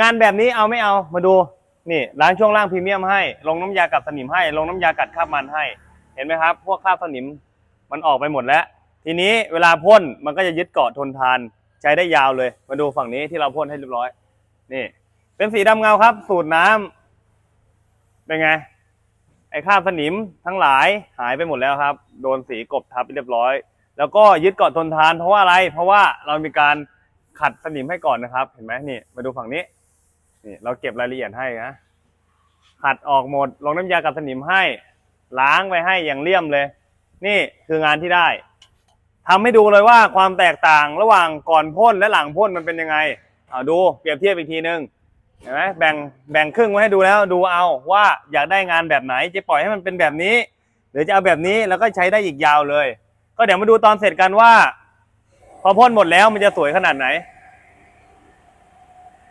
งานแบบนี้เอาไม่เอามาดูนี่ล้างช่วงล่างพรีเมียมให้ลงน้ำยากัดสนิมให้ ลงน้ำยากัดคราบมันให้ เห็นไหมครับ พวกคราบสนิมมันออกไปหมดแล้ว ทีนี้เวลาพ่นมันก็จะยึดเกาะทนทานใช้ได้ยาวเลย มาดูฝั่งนี้ที่เราพ่นให้เรียบร้อยนี่ เป็นสีดำเงาครับ สูตรน้ำเป็นไงไอ้คราบสนิมทั้งหลายหายไปหมดแล้วครับ โดนสีกบทับไปเรียบร้อย แล้วก็ยึดเกาะทนทานเพราะว่าอะไร เพราะว่าเรามีการขัดสนิมให้ก่อนนะครับ เห็นไหมนี่ มาดูฝั่งนี้ นี่เราเก็บรายละเอียดให้นะขัดออกหมดลงน้ำยากับสนิมให้ ล้างไปให้อย่างเลี่ยมเลย นี่คืองานที่ได้ทำให้ดูเลยว่าความแตกต่างระหว่างก่อนพ่นและหลังพ่นมันเป็นยังไงเอาดูเปรียบเทียบอีกทีนึงเห็นไหมแบ่งแบ่งครึ่งไว้ให้ดูแล้วดูเอาว่าอยากได้งานแบบไหนจะปล่อยให้มันเป็นแบบนี้ หรือจะเอาแบบนี้แล้วก็ใช้ได้อีกยาวเลย ก็เดี๋ยวมาดูตอนเสร็จกันว่า พอพ่นหมดแล้วมันจะสวยขนาดไหน